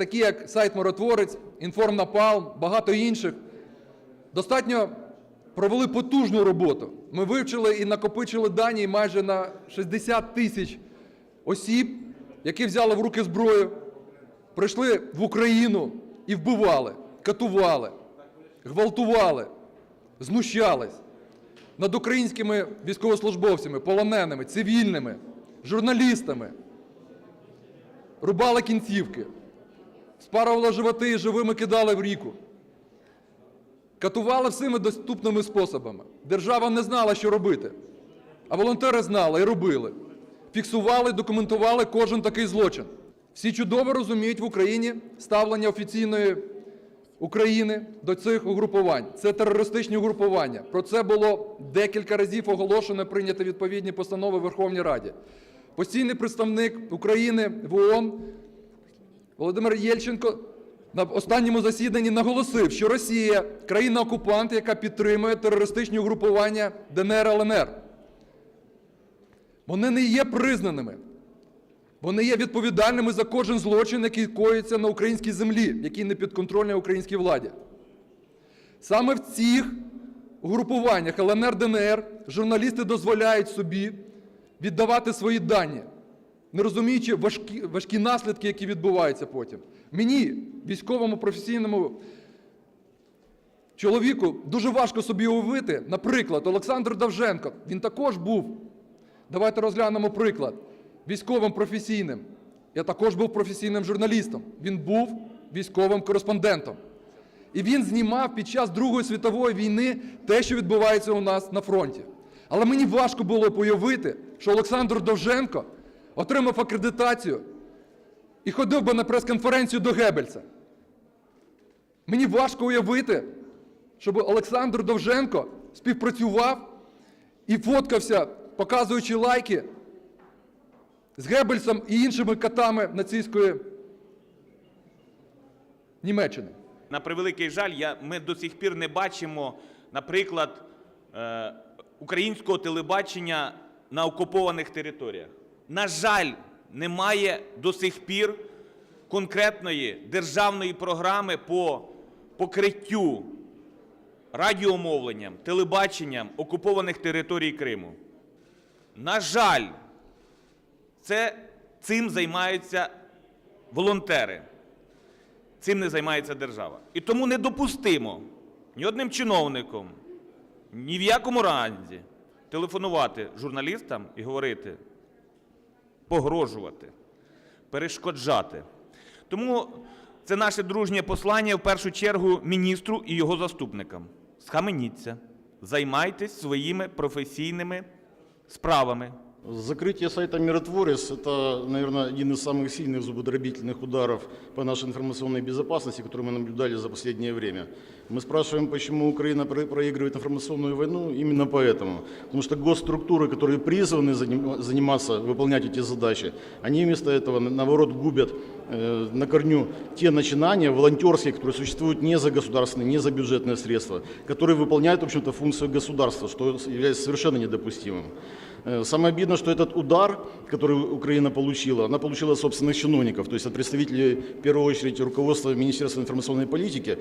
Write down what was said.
такі як сайт Миротворець, Інформнапал, багато інших, достатньо провели потужну роботу. Ми вивчили і накопичили дані майже на 60 тисяч осіб, які взяли в руки зброю, прийшли в Україну і вбивали, катували, гвалтували, знущались над українськими військовослужбовцями, полоненими, цивільними, журналістами, рубали кінцівки, спарували животи і живими кидали в ріку. Катували всіми доступними способами. Держава не знала, що робити. А волонтери знали і робили. Фіксували, документували кожен такий злочин. Всі чудово розуміють в Україні ставлення офіційної України до цих угрупувань. Це терористичні угрупування. Про це було декілька разів оголошено, прийняті відповідні постанови в Верховній Раді. Постійний представник України в ООН Володимир Єльченко на останньому засіданні наголосив, що Росія країна-окупант, яка підтримує терористичні угрупування ДНР ЛНР. Вони не є признаними. Вони є відповідальними за кожен злочин, який коїться на українській землі, який не підконтрольний українській владі. Саме в цих угрупуваннях ЛНР ДНР журналісти дозволяють собі віддавати свої дані, не розуміючи важкі, важкі наслідки, які відбуваються потім. Мені, військовому професійному чоловіку, дуже важко собі уявити, наприклад, Олександр Давженко, він також був, давайте розглянемо приклад, військовим професійним. Я також був професійним журналістом. Він був військовим кореспондентом. І він знімав під час Другої світової війни те, що відбувається у нас на фронті. Але мені важко було уявити, що Олександр Довженко отримав акредитацію і ходив би на прес-конференцію до Геббельса. Мені важко уявити, щоб Олександр Довженко співпрацював і фоткався, показуючи лайки з Геббельсом і іншими катами нацистської Німеччини. На превеликий жаль, я, ми до сих пір не бачимо, наприклад, е, українського телебачення на окупованих територіях. На жаль, немає до сих пір конкретної державної програми по покриттю радіомовленням, телебаченням окупованих територій Криму. На жаль, це, цим займаються волонтери. Цим не займається держава. І тому недопустимо ні одним чиновником, ні в якому разі телефонувати журналістам і говорити, погрожувати, перешкоджати. Тому це наше дружнє послання в першу чергу міністру і його заступникам. Схаменіться, займайтесь своїми професійними справами. Закрытие сайта «Миротворец» – это, наверное, один из самых сильных зубодробительных ударов по нашей информационной безопасности, который мы наблюдали за последнее время. Мы спрашиваем, почему Украина про- проигрывает информационную войну, именно поэтому. Потому что госструктуры, которые призваны заним- заниматься, выполнять эти задачи, они вместо этого, на- наоборот, губят э, на корню те начинания волонтерские, которые существуют не за государственные, не за бюджетные средства, которые выполняют, в общем-то, функцию государства, что является совершенно недопустимым. Э, Самое обидное, что этот удар, который Украина получила, она получила от собственных чиновников, то есть от представителей, в первую очередь, руководства Министерства информационной политики,